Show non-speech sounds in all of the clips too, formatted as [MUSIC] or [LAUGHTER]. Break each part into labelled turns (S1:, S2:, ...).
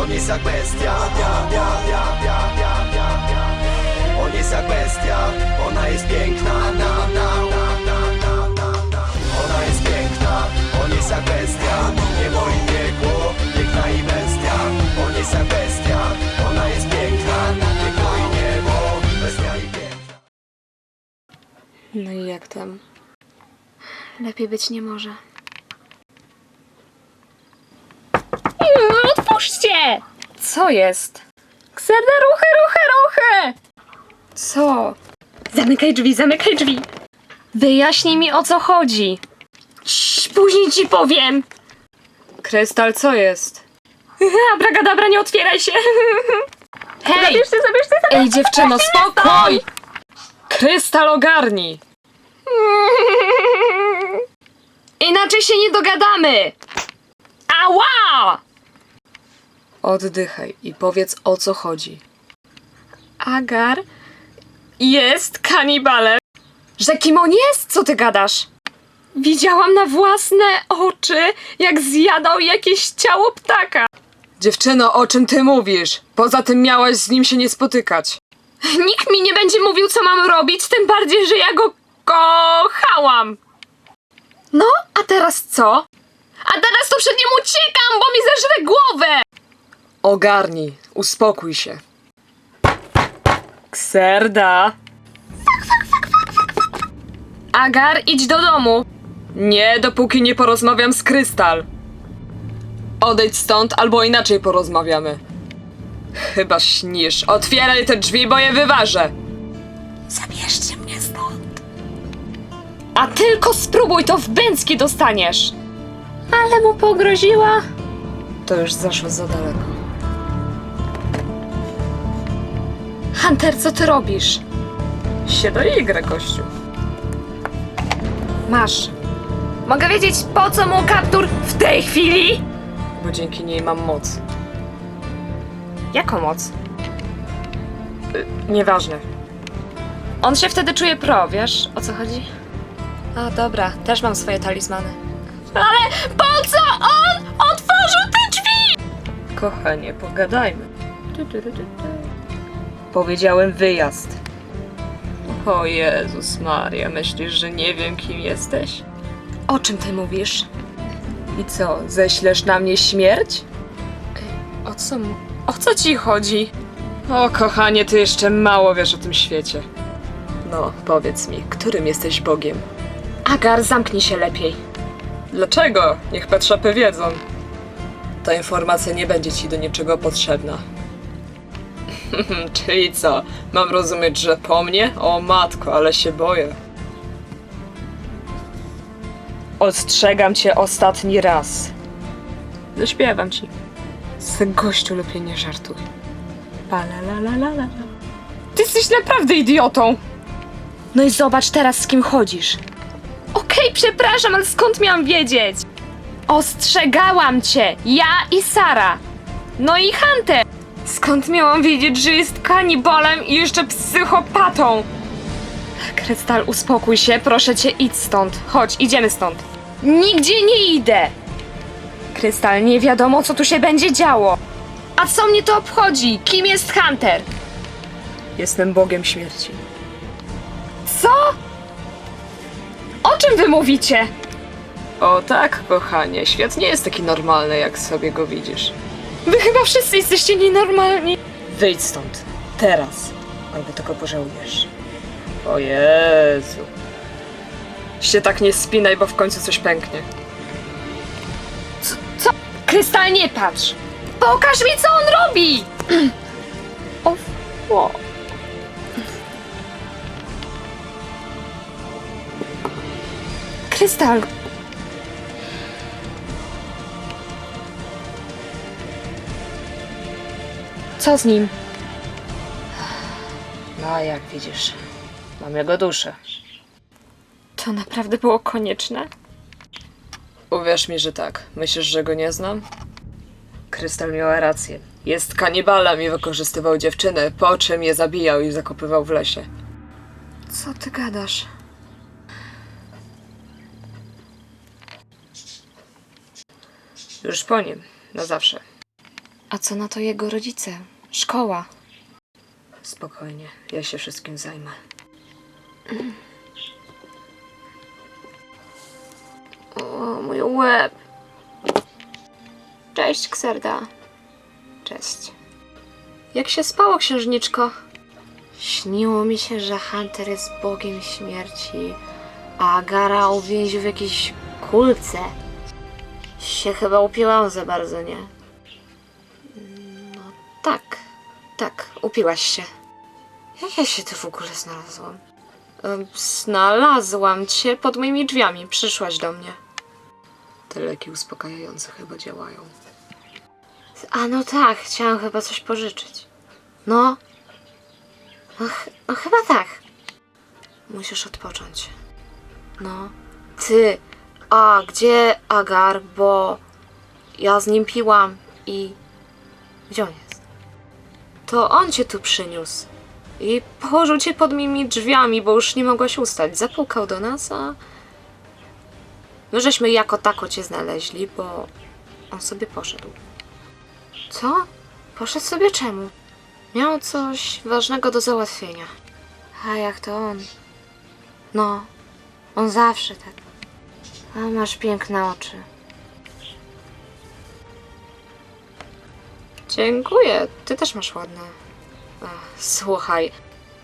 S1: on jest jak bestia. On jest jak bestia, ona jest piękna. Na, na, na, na, na, na, na. Ona jest piękna, on jest jak bestia. Niebo i piekło, piękna i bestia. On jest jak bestia, ona jest piękna. Piekło i niebo, bestia i piękna.
S2: No i jak tam?
S3: Lepiej być nie może.
S2: Otwórzcie! Co jest? Kserda, ruchy, ruchy, ruchy! Co? Zamykaj drzwi, zamykaj drzwi. Wyjaśnij mi o co chodzi. Cii, później ci powiem. Krystal, co jest? [LAUGHS] Abragadabra, nie otwieraj się. [LAUGHS] Hej! Zabierzcie, zabierzcie, Ej, dziewczyno, spokój! Krystal, ogarnij. [LAUGHS] Inaczej się nie dogadamy. Ała! Oddychaj i powiedz o co chodzi. Agar jest kanibalem. Że kim on jest? Co ty gadasz? Widziałam na własne oczy, jak zjadał jakieś ciało ptaka. Dziewczyno, o czym ty mówisz? Poza tym miałaś z nim się nie spotykać. Nikt mi nie będzie mówił, co mam robić, tym bardziej, że ja go kochałam. No, a teraz co? A teraz to przed nim uciekam, bo mi zeżre głowę! Ogarnij, uspokój się. Kserda. Agar, idź do domu. Nie, dopóki nie porozmawiam z Krystal. Odejdź stąd, albo inaczej porozmawiamy. Chyba śnisz. Otwieraj te drzwi, bo je wyważę. Zabierzcie mnie stąd. A tylko spróbuj, to w bęcki dostaniesz. Ale mu pogroziła. To już zaszło za daleko. Hunter, co ty robisz? Się do Y, gościu. Masz. Mogę wiedzieć, po co mu kaptur w tej chwili? Bo dzięki niej mam moc. Jaką moc? Y, nieważne. On się wtedy czuje pro, wiesz o co chodzi? A dobra, też mam swoje talizmany. Ale po co on otworzył te drzwi? Kochanie, pogadajmy. Tu, tu, tu, tu, tu. Powiedziałem wyjazd. O Jezus Maria, myślisz, że nie wiem kim jesteś? O czym ty mówisz? I co, ześlesz na mnie śmierć? O co mu? O co ci chodzi? O kochanie, ty jeszcze mało wiesz o tym świecie. No, powiedz mi, którym jesteś Bogiem? Agar, zamknij się lepiej. Dlaczego? Niech Petrzapy wiedzą. Ta informacja nie będzie ci do niczego potrzebna. [LAUGHS] Czyli co? Mam rozumieć, że po mnie? O matko, ale się boję. Ostrzegam cię ostatni raz. Zaśpiewam ci. Z gościu lepiej nie żartuj. Palalalalala. Ty jesteś naprawdę idiotą! No i zobacz teraz, z kim chodzisz. Okej, przepraszam, ale skąd miałam wiedzieć? Ostrzegałam cię, ja i Sara. No i Hunter. Skąd miałam wiedzieć, że jest kanibolem i jeszcze psychopatą? Krystal, uspokój się, proszę cię, idź stąd. Chodź, idziemy stąd. Nigdzie nie idę. Krystal, nie wiadomo, co tu się będzie działo. A co mnie to obchodzi? Kim jest Hunter? Jestem Bogiem śmierci. Co? O czym wy mówicie? O tak, kochanie, świat nie jest taki normalny, jak sobie go widzisz. Wy chyba wszyscy jesteście nienormalni. Wyjdź stąd. Teraz. Albo tego pożałujesz. O Jezu. Się tak nie spinaj, bo w końcu coś pęknie. Co? co? Krystal, nie patrz! Pokaż mi, co on robi! [CLEARS THROAT] o, o. Krystal! Co z nim? No, jak widzisz, mam jego duszę. To naprawdę było konieczne? Uwierz mi, że tak. Myślisz, że go nie znam? Krystal miała rację. Jest kanibalem i wykorzystywał dziewczyny, po czym je zabijał i zakopywał w lesie. Co ty gadasz? Już po nim, na zawsze. A co na to jego rodzice? Szkoła? Spokojnie, ja się wszystkim zajmę. O, mój łeb. Cześć, Kserda. Cześć. Jak się spało, księżniczko? Śniło mi się, że Hunter jest bogiem śmierci, a Agara uwięził w jakiejś kulce. Się chyba upiłam za bardzo, nie? Upiłaś się. Jak ja się tu w ogóle znalazłam? Znalazłam cię pod moimi drzwiami. Przyszłaś do mnie. Te leki uspokajające chyba działają. A no tak, chciałam chyba coś pożyczyć. No. No, ch- no chyba tak. Musisz odpocząć. No. Ty, a gdzie Agar? Bo ja z nim piłam i... Gdzie on jest? To on cię tu przyniósł. I położył cię pod moimi drzwiami, bo już nie mogłaś ustać. Zapukał do nas, a... My żeśmy jako tako cię znaleźli, bo on sobie poszedł. Co? Poszedł sobie czemu? Miał coś ważnego do załatwienia. A jak to on? No, on zawsze tak. A masz piękne oczy. Dziękuję, ty też masz ładne. Ach, słuchaj,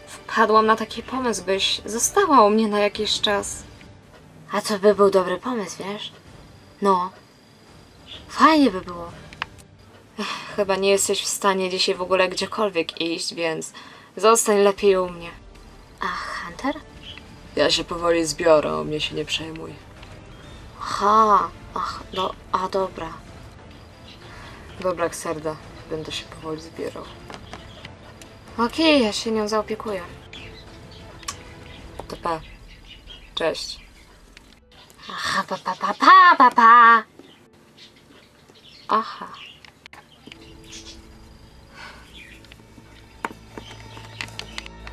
S2: wpadłam na taki pomysł, byś została u mnie na jakiś czas. A to by był dobry pomysł, wiesz? No, fajnie by było. Ech, chyba nie jesteś w stanie dzisiaj w ogóle gdziekolwiek iść, więc zostań lepiej u mnie. A Hunter? Ja się powoli zbiorę, o mnie się nie przejmuj. Aha, ach, no, a dobra. Dobra, Kserda, będę się powoli zbierał. Okej, ja się nią zaopiekuję. To pa. Cześć. Aha, pa, pa, pa, pa, pa, pa. Aha.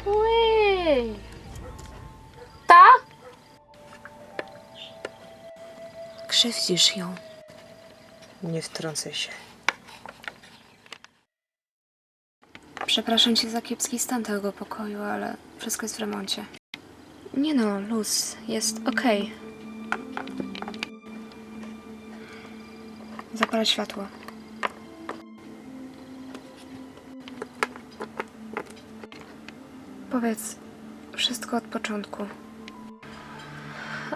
S2: Ui. Ta? Krzywdzisz ją. Nie wtrącaj się. Przepraszam cię za kiepski stan tego pokoju, ale wszystko jest w remoncie. Nie no, luz, jest okej. Zapalę światło. Powiedz wszystko od początku.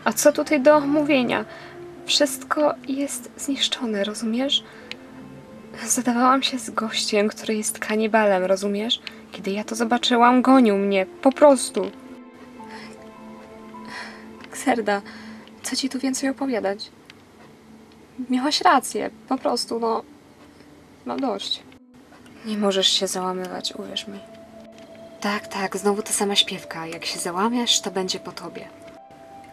S2: A co tutaj do omówienia? Wszystko jest zniszczone, rozumiesz? Zadawałam się z gościem, który jest kanibalem, rozumiesz? Kiedy ja to zobaczyłam, gonił mnie, po prostu. Kserda, co ci tu więcej opowiadać? Miałaś rację, po prostu, no. Mam dość. Nie możesz się załamywać, uwierz mi. Tak, tak, znowu ta sama śpiewka. Jak się załamiesz, to będzie po tobie.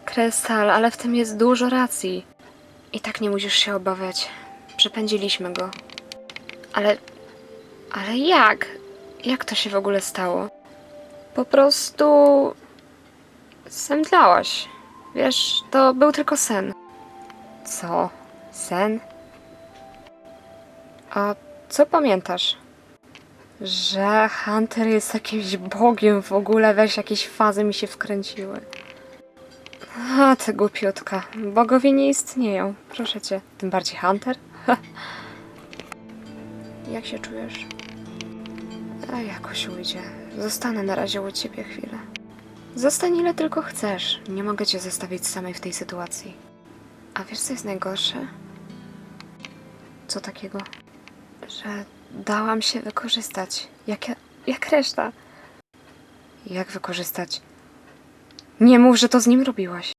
S2: Krystal, ale w tym jest dużo racji. I tak nie musisz się obawiać. Przepędziliśmy go. Ale. Ale jak? Jak to się w ogóle stało? Po prostu. Zemdlałaś. Wiesz, to był tylko sen. Co? Sen? A co pamiętasz? Że Hunter jest jakimś bogiem w ogóle, weź jakieś fazy mi się wkręciły. A, ty głupiutka. Bogowie nie istnieją. Proszę cię. Tym bardziej Hunter. [LAUGHS] Jak się czujesz? A jakoś ujdzie. Zostanę na razie u ciebie chwilę. Zostań ile tylko chcesz. Nie mogę cię zostawić samej w tej sytuacji. A wiesz co jest najgorsze? Co takiego? Że dałam się wykorzystać. Jak, ja- jak reszta. Jak wykorzystać? Nie mów, że to z nim robiłaś.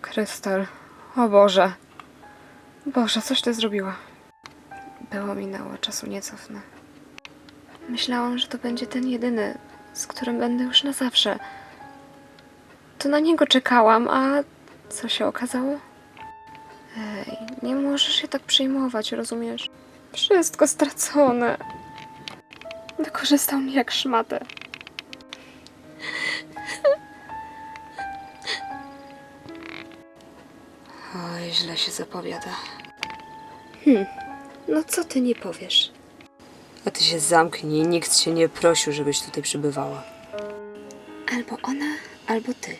S2: Krystal. O Boże. Boże, coś ty zrobiła. Było minęło, czasu nie cofnę. Myślałam, że to będzie ten jedyny, z którym będę już na zawsze. To na niego czekałam, a co się okazało? Ej, nie możesz się tak przejmować, rozumiesz? Wszystko stracone. Wykorzystał mnie jak szmatę. Oj, źle się zapowiada. Hmm, no co ty nie powiesz?
S4: A ty się zamknij, nikt cię nie prosił, żebyś tutaj przybywała.
S2: Albo ona, albo ty.